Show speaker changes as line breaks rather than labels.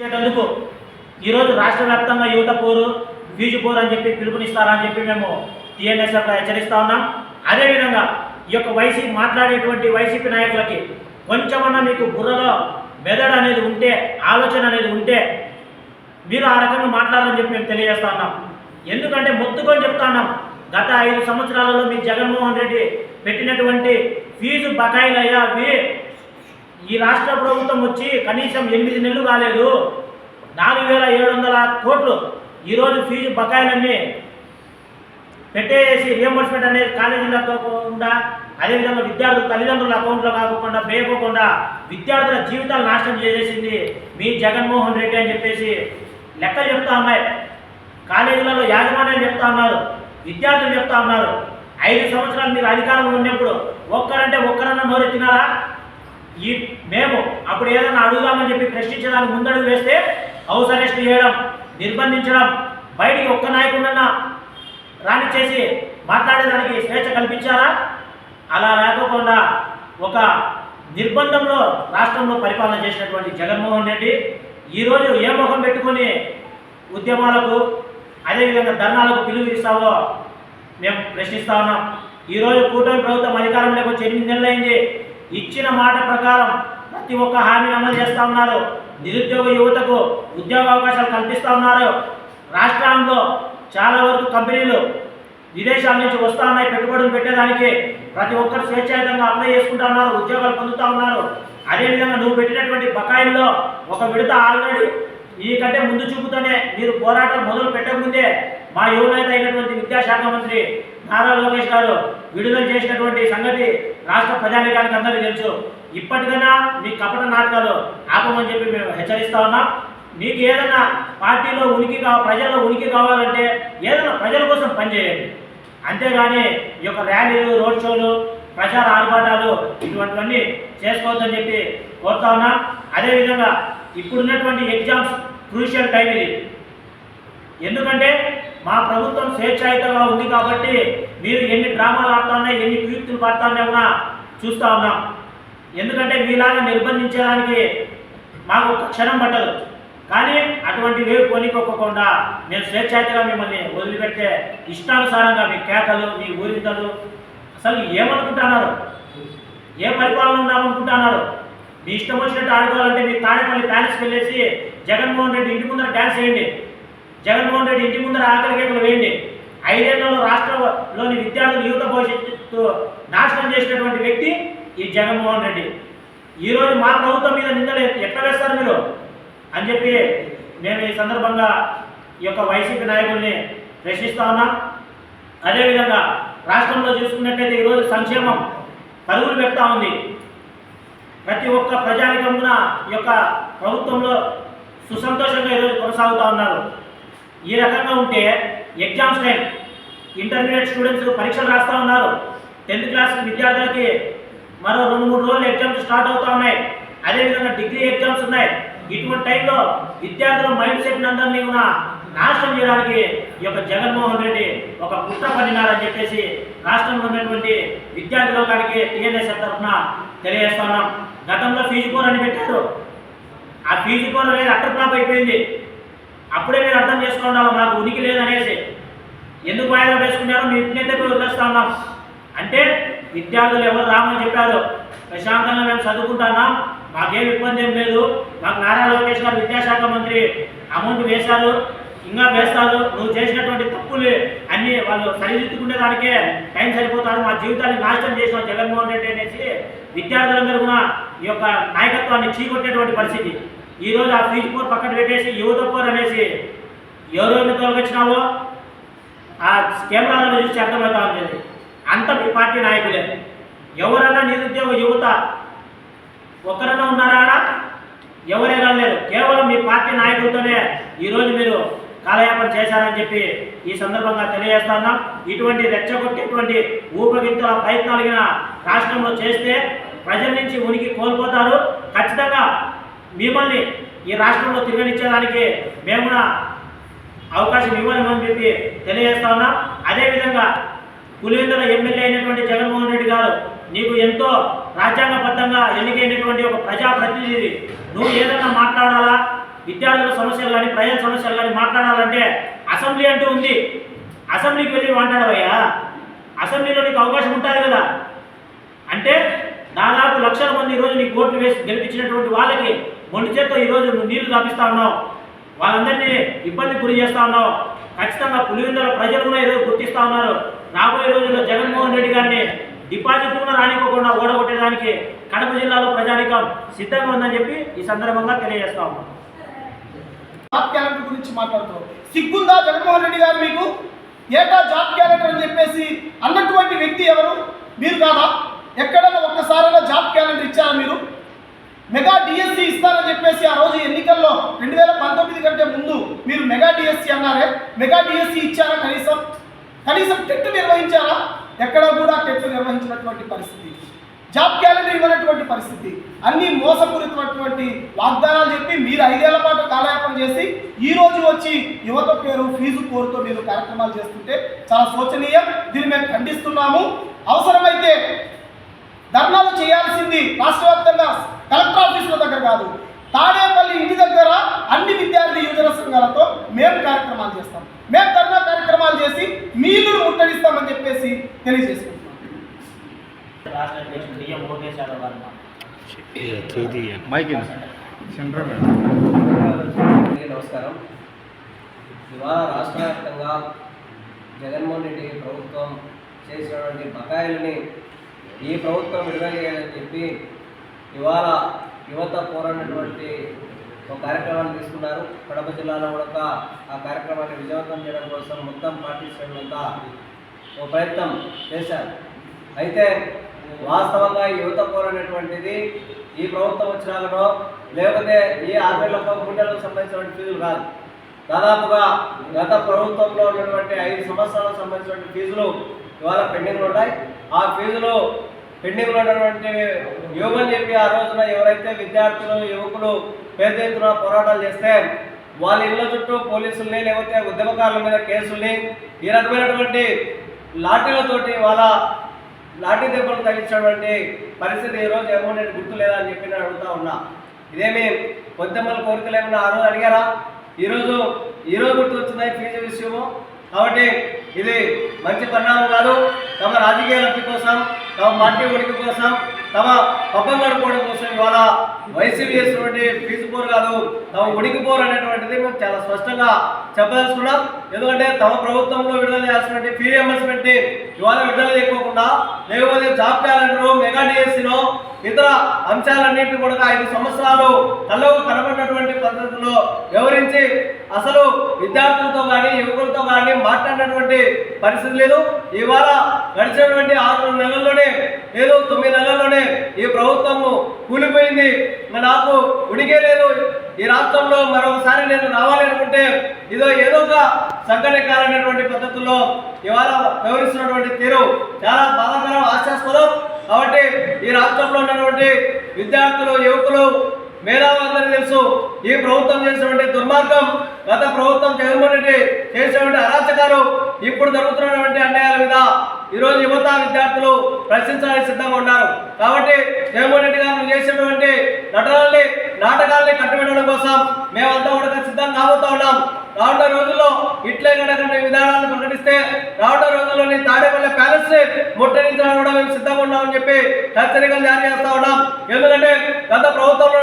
చేసేటందుకు ఈరోజు రాష్ట్ర వ్యాప్తంగా యువత పోరు ఫీజు పోరు అని చెప్పి పిలుపునిస్తారని చెప్పి మేము టీఎన్ఎస్ఎఫ్ హెచ్చరిస్తా ఉన్నాం. అదేవిధంగా ఈ యొక్క వైసీపీ మాట్లాడేటువంటి వైసీపీ నాయకులకి కొంచెమన్నా మీకు బుర్రలో మెదడు అనేది ఉంటే ఆలోచన అనేది ఉంటే మీరు ఆ రకంగా మాట్లాడాలని చెప్పి మేము తెలియజేస్తా ఉన్నాం. ఎందుకంటే మొత్తుకొని చెప్తా ఉన్నాం గత ఐదు సంవత్సరాలలో మీ జగన్మోహన్ రెడ్డి పెట్టినటువంటి ఫీజు బకాయిలయ్యా అవి ఈ రాష్ట్ర ప్రభుత్వం వచ్చి కనీసం ఎనిమిది నెలలు కాలేదు. నాలుగు వేల ఏడు వందల కోట్లు ఈరోజు ఫీజు బకాయిలన్నీ పెట్టేసి రియంబర్స్మెంట్ అనేది కాలేజీలకు కాకుండా అదేవిధంగా విద్యార్థుల తల్లిదండ్రుల అకౌంట్లో కాకుండా వేయకోకుండా విద్యార్థుల జీవితాలు నాశనం చేసేసింది మీ జగన్మోహన్ రెడ్డి అని చెప్పేసి లెక్కలు చెప్తా ఉన్నాయి కాలేజీలలో యాజమాన్యాలు చెప్తా ఉన్నారు విద్యార్థులు చెప్తా ఉన్నారు. ఐదు సంవత్సరాలు మీరు అధికారంలో ఉన్నప్పుడు ఒక్కరంటే ఒక్కరన్నా నోరెత్తినారా? ఈ మేము అప్పుడు ఏదైనా అడుగుదామని చెప్పి ప్రశ్నించడానికి ముందడుగు వేస్తే హౌస్ అరెస్ట్ చేయడం నిర్బంధించడం బయటికి ఒక్క నాయకుడన్నా రానిచ్చేసి మాట్లాడేదానికి స్వేచ్ఛ కల్పించారా? అలా లేకోకుండా ఒక నిర్బంధంలో రాష్ట్రంలో పరిపాలన చేసినటువంటి జగన్మోహన్ రెడ్డి ఈరోజు ఏ ముఖం పెట్టుకొని ఉద్యమాలకు అదేవిధంగా ధర్నాలకు పిలుపు ఇస్తావో మేము ప్రశ్నిస్తా ఉన్నాం. ఈరోజు కూటమి ప్రభుత్వం అధికారంలోకి వచ్చి ఎనిమిది నెలలైంది. ఇచ్చిన మాట ప్రకారం ప్రతి ఒక్క హామీని అమలు చేస్తా ఉన్నారు. నిరుద్యోగ యువతకు ఉద్యోగ అవకాశాలు కల్పిస్తా ఉన్నారు. రాష్ట్రంలో చాలా వరకు కంపెనీలు విదేశాల నుంచి వస్తూ ఉన్నాయి. పెట్టుబడులు పెట్టేదానికి ప్రతి ఒక్కరు స్వేచ్ఛాయుతంగా అప్లై చేసుకుంటా ఉన్నారు. ఉద్యోగాలు పొందుతా ఉన్నారు. అదేవిధంగా నువ్వు పెట్టినటువంటి బకాయిల్లో ఒక విడత ఆల్రెడీ ఈ కంటే ముందు చూపుతోనే మీరు పోరాటం మొదలు పెట్టకముందే మా యువనేత అయినటువంటి విద్యాశాఖ మంత్రి నారా లోకేష్ గారు విడుదల చేసినటువంటి సంగతి రాష్ట్ర ప్రజానికానికి అందరికీ తెలుసు. ఇప్పటికైనా మీ కపట నాటకాలు ఆపమని చెప్పి మేము హెచ్చరిస్తా ఉన్నాం. మీకు ఏదైనా పార్టీలో ఉనికి కావాలి ప్రజల్లో ఉనికి కావాలంటే ఏదైనా ప్రజల కోసం పనిచేయండి అంతేగాని ఈ యొక్క ర్యాలీలు రోడ్ షోలు ప్రచార ఆర్భాటాలు ఇటువంటివన్నీ చేసుకోవద్దని చెప్పి కోరుతా ఉన్నా. అదేవిధంగా ఇప్పుడున్నటువంటి ఎగ్జామ్స్ క్రూషియల్ టైం ఇది. ఎందుకంటే మా ప్రభుత్వం స్వేచ్ఛాయుతంగా ఉంది కాబట్టి మీరు ఎన్ని డ్రామాలు ఆడుతున్నా ఎన్ని కీర్తులు పడుతున్నా ఉన్నా చూస్తూ ఉన్నాం. ఎందుకంటే మీలాగా నిర్బంధించడానికి మాకు ఒక క్షణం పట్టదు. కానీ అటువంటి వేరు పోనీకోకుండా మేము స్వేచ్ఛాయుతంగా మిమ్మల్ని వదిలిపెడితే ఇష్టానుసారంగా మీ కేకలు మీ ఊరితలు అసలు ఏమనుకుంటున్నారు? ఏ పరిపాలన ఉన్నామనుకుంటున్నారు? మీ ఇష్టం వచ్చినట్టు ఆడుకోవాలంటే మీ తాడేపల్లి ప్యాలెస్కి వెళ్ళేసి జగన్మోహన్ రెడ్డి ఇంటి ముందర డ్యాన్స్ వేయండి. జగన్మోహన్ రెడ్డి ఇంటి ముందర ఆకలి కేకలు వేయండి. ఐదేళ్ళలో రాష్ట్రంలోని విద్యార్థులు యువత భవిష్యత్తు నాశనం చేసినటువంటి వ్యక్తి ఈ జగన్మోహన్ రెడ్డి. ఈరోజు మా ప్రభుత్వం మీద నిందలు ఎట్లా వేస్తారు మీరు? అని చెప్పి మేము ఈ సందర్భంగా ఈ యొక్క వైసీపీ నాయకుల్ని ప్రశ్నిస్తా ఉన్నాం. అదేవిధంగా రాష్ట్రంలో చూసుకున్నట్లయితే ఈరోజు సంక్షేమం పరుగులు పెడతా ఉంది. ప్రతి ఒక్క ప్రజానికమున ఈ యొక్క ప్రభుత్వంలో సుసంతోషంగా ఈరోజు కొనసాగుతూ ఉన్నారు. ఈ రకంగా ఉంటే ఎగ్జామ్స్ టైం ఇంటర్మీడియట్ స్టూడెంట్స్ పరీక్షలు రాస్తూ ఉన్నారు. టెన్త్ క్లాస్ విద్యార్థులకి మరో రెండు మూడు రోజులు ఎగ్జామ్స్ స్టార్ట్ అవుతా ఉన్నాయి. అదేవిధంగా డిగ్రీ ఎగ్జామ్స్ ఉన్నాయి. ఇటువంటి టైంలో విద్యార్థుల మైండ్ సెట్ అందరినీ కూడా నాశనం చేయడానికి ఈ యొక్క జగన్మోహన్ రెడ్డి ఒక కుట్ర పడినారని చెప్పేసి రాష్ట్రంలో ఉన్నటువంటి విద్యార్థి లోకానికి టీఎన్ఎస్ తరఫున తెలియజేస్తున్నాం గతంలో ఫీజు కోర్ అని పెట్టారు. ఆ ఫీజు కోర్ అనేది అట్టర్ ఫ్లాప్ అయిపోయింది. అప్పుడే మీరు అర్థం చేసుకోండి మాకు ఉనికి లేదనేసి. ఎందుకు వాయిదా వేసుకున్నారో మీ విజ్ఞతకు వదిలేస్తా ఉన్నాం. అంటే విద్యార్థులు ఎవరు రామని చెప్పారు ప్రశాంతంగా మేము చదువుకుంటున్నాం మాకేం ఇబ్బంది ఏం లేదు మాకు నారా లోకేష్ గారు విద్యాశాఖ మంత్రి అమౌంట్ వేశారు ఇంకా వేస్తారు నువ్వు చేసినటువంటి తప్పులు అన్ని వాళ్ళు సరిదిద్దుకునే దానికే టైం సరిపోతారు మా జీవితాన్ని నాశనం చేసిన జగన్మోహన్ రెడ్డి అనేసి విద్యార్థులందరూ కూడా ఈ యొక్క నాయకత్వాన్ని చీకొట్టేటువంటి పరిస్థితి. ఈ రోజు ఆ ఫీజు పోర్ పక్కన పెట్టేసి యువత పోర్ అనేసి ఎవరెవరిని తొలగించినావో ఆ కెమెరాలను చూసి అర్థమవుతా ఉండేది అంత మీ పార్టీ నాయకులే. ఎవరన్నా నిరుద్యోగ యువత ఒక్కరన్నా ఉన్నారా ఎవరైనా లేరు కేవలం మీ పార్టీ నాయకులతోనే ఈరోజు మీరు కాలయాపన చేశారని చెప్పి ఈ సందర్భంగా తెలియజేస్తున్నాం ఇటువంటి రెచ్చగొట్టేటువంటి ఊపగింతల ప్రయత్నాలు రాష్ట్రంలో చేస్తే ప్రజల నుంచి ఉనికి కోల్పోతారు. ఖచ్చితంగా మిమ్మల్ని ఈ రాష్ట్రంలో తిరగనిచ్చేదానికి మేము కూడా అవకాశం ఇవ్వాలని చెప్పి తెలియజేస్తా ఉన్నాం. అదేవిధంగా పులివెందుల ఎమ్మెల్యే అయినటువంటి జగన్మోహన్ రెడ్డి గారు నీకు ఎంతో రాజ్యాంగబద్ధంగా ఎన్నికైనటువంటి ఒక ప్రజాప్రతినిధి. నువ్వు ఏదైనా మాట్లాడాలా? విద్యార్థుల సమస్యలు కానీ ప్రజల సమస్యలు కానీ మాట్లాడాలంటే అసెంబ్లీ అంటూ ఉంది. అసెంబ్లీకి వెళ్ళి మాట్లాడవయ్యా. అసెంబ్లీలో నీకు అవకాశం ఉంటుంది కదా. అంటే దాదాపు ఈ రోజు నీకు ఓట్లు వేసి గెలిపించినటువంటి వాళ్ళకి మొండి చేత్తో ఈరోజు నువ్వు నీళ్ళు తాపిస్తా ఉన్నావు. వాళ్ళందరినీ ఇబ్బంది గురి చేస్తా ఉన్నావు. ఖచ్చితంగా పులివెందుల ప్రజలు కూడా ఈరోజు గుర్తిస్తా ఉన్నారు. రాబోయే రోజుల్లో జగన్మోహన్ రెడ్డి గారిని డిపాజిట్ కూడా రానివ్వకుండా ఓడగొట్టడానికి కడప జిల్లాలో ప్రజానికం సిద్ధంగా ఉందని చెప్పి ఈ సందర్భంగా తెలియజేస్తా ఉన్నాం.
జాబ్ క్యాలెండర్ గురించి మాట్లాడుతాం సిగ్గుందా జగన్మోహన్ రెడ్డి గారు మీకు? ఏటా జాబ్ క్యాలెండర్ అని చెప్పేసి అన్నటువంటి వ్యక్తి ఎవరు? మీరు కాదా? ఎక్కడైనా ఒక్కసారైనా జాబ్ క్యాలెండర్ ఇచ్చారా మీరు? మెగా డిఎస్సి ఇస్తారని చెప్పేసి ఆ రోజు ఎన్నికల్లో రెండు వేల పంతొమ్మిది కంటే ముందు మీరు మెగా డిఎస్సి అన్నారే మెగా డిఎస్సి ఇచ్చారా కనీసం? కనీసం టెట్ నిర్వహించారా? ఎక్కడ కూడా టెట్ నిర్వహించినటువంటి పరిస్థితి. జాబ్ క్యాలెండర్ ఇవ్వనటువంటి పరిస్థితి. అన్ని మోసపూరితమైనటువంటి వాగ్దానాలు చెప్పి మీరు ఐదేళ్ళ పాటు కాలయాపన చేసి ఈ రోజు వచ్చి యువత పేరు ఫీజు కోరుతో మీరు కార్యక్రమాలు చేస్తుంటే చాలా శోచనీయం. దీన్ని మేము ఖండిస్తున్నాము. అవసరమైతే ధర్నాలు చేయాల్సింది రాష్ట్ర వ్యాప్తంగా కలెక్టర్ ఆఫీసుల దగ్గర కాదు. తాడేపల్లి ఇంటి దగ్గర అన్ని విద్యార్థి యువజన సంఘాలతో మేము కార్యక్రమాలు చేస్తాం. మేము ధర్నా కార్యక్రమాలు చేసి మీలు ముట్టడిస్తామని చెప్పేసి తెలియజేసుకుంటున్నాం.
రాష్ట్ర అధ్యక్షుడు డిఎం లోకేష్ యాదవ్ గారు
మైక్
అందరికీ నమస్కారం. ఇవాళ రాష్ట్ర వ్యాప్తంగా జగన్మోహన్ రెడ్డి ప్రభుత్వం చేసినటువంటి బకాయిలని ఈ ప్రభుత్వం విడుదల చేయాలని చెప్పి ఇవాళ యువత పోరాడినటువంటి ఒక కార్యక్రమాన్ని తీసుకున్నారు. కడప జిల్లాలో కూడా ఆ కార్యక్రమాన్ని విజయవంతం చేయడం కోసం మొత్తం పార్టీ శ్రేణులంతా ఒక ప్రయత్నం చేశారు. అయితే వాస్తవంగా యువత పోరాడినటువంటిది ఈ ప్రభుత్వం వచ్చినాకనో లేకపోతే ఈ ఆరు వేల గుండెలకు సంబంధించినటువంటి ఫీజులు కాదు. దాదాపుగా గత ప్రభుత్వంలో ఉన్నటువంటి ఐదు సంవత్సరాలకు సంబంధించినటువంటి ఫీజులు ఇవాళ పెండింగ్లు ఉన్నాయి. ఆ ఫీజులు పెండింగ్లో ఉన్నటువంటి యువకులు చెప్పి ఆ రోజున ఎవరైతే విద్యార్థులు యువకులు పెద్ద ఎత్తున పోరాటాలు చేస్తే వాళ్ళ ఇళ్ళ చుట్టూ పోలీసుల్ని లేకపోతే ఉద్యమకారుల మీద కేసుల్ని ఈ రకమైనటువంటి లాఠీలతోటి వాళ్ళ లాఠీ దెబ్బలు తగ్గించినటువంటి పరిస్థితి ఈరోజు ఏమో నేను గుర్తు లేదా అని చెప్పి నేను అడుగుతా ఉన్నా. ఇదేమి కొద్దిమ్మల కోరికలు ఏమన్నా ఆ రోజు అడిగారా? ఈరోజు ఈరోజు గుర్తు వచ్చింది ఫీజు విషయము? కాబట్టి ఇది మంచి పరిణామం కాదు. తమ రాజకీయ లబ్ధి కోసం తమ పార్టీ ఉనికి కోసం తమ పబ్బం గడుపుకోవడం కోసం ఇవాళ వైసీపీ చేసినటువంటి ఫీజు పోరు కాదు తమ ఉడికిపోరు అనేటువంటిది మేము చాలా స్పష్టంగా చెప్పదలుచుకున్నాం. ఎందుకంటే తమ ప్రభుత్వంలో విడుదల చేయాల్సినటువంటి ఫీ రియంబర్స్మెంట్ ఇవాళ విడుదల చేయకోకుండా లేకపోతే జాబ్ క్యాలెండర్ మెగా డిఎస్సీలో ఇతర అంశాలన్నింటినీ కూడా ఐదు సంవత్సరాలు కళ్ళకు కనబడినటువంటి పద్ధతిలో వివరించి అసలు విద్యార్థులతో కానీ యువకులతో కానీ మాట్లాడినటువంటి పరిస్థితి లేదు. ఇవాళ గడిచినటువంటి ఆరు నెలల్లోనే లేదు తొమ్మిది నెలల్లోనే ఈ ప్రభుత్వము కూలిపోయింది. నాకు ఉనికే లేదు. ఈ రాష్ట్రంలో మరొకసారి నేను రావాలి అనుకుంటే ఇదో ఏదో ఒక సంఘటనకాలైనటువంటి పద్ధతుల్లో ఇవాళ వ్యవహరిస్తున్నటువంటి తీరు చాలా బాధాకరం ఆశాస్పదం కాబట్టి ఈ రాష్ట్రంలో ఉన్నటువంటి విద్యార్థులు యువకులు మేధావులందరికీ తెలుసు ఈ ప్రభుత్వం చేసినటువంటి దుర్మార్గం గత ప్రభుత్వం జగన్మోహన్ రెడ్డి చేసినటువంటి అరాచకాలు ఇప్పుడు జరుగుతున్నటువంటి అన్యాయాల మీద ఈరోజు యువత విద్యార్థులు ప్రశ్నించడానికి సిద్ధంగా ఉన్నారు. కాబట్టి జగన్మోహన్ రెడ్డి గారు చేసినటువంటి నటనల్ని నాటకాల్ని కట్టుబెట్టడం కోసం మేమంతా కూడా సిద్ధంగా కాబోతా ఉన్నాం. రానున్న రోజుల్లో ఇట్లే కనుక విధానాలను ప్రకటిస్తే రానున్న రోజుల్లోని తాడేపల్లి ప్యాలెస్ని ముట్టడించడానికి కూడా మేము సిద్ధంగా ఉన్నామని చెప్పి హెచ్చరికలు జారీ చేస్తా ఉన్నాం. ఎందుకంటే గత ప్రభుత్వంలో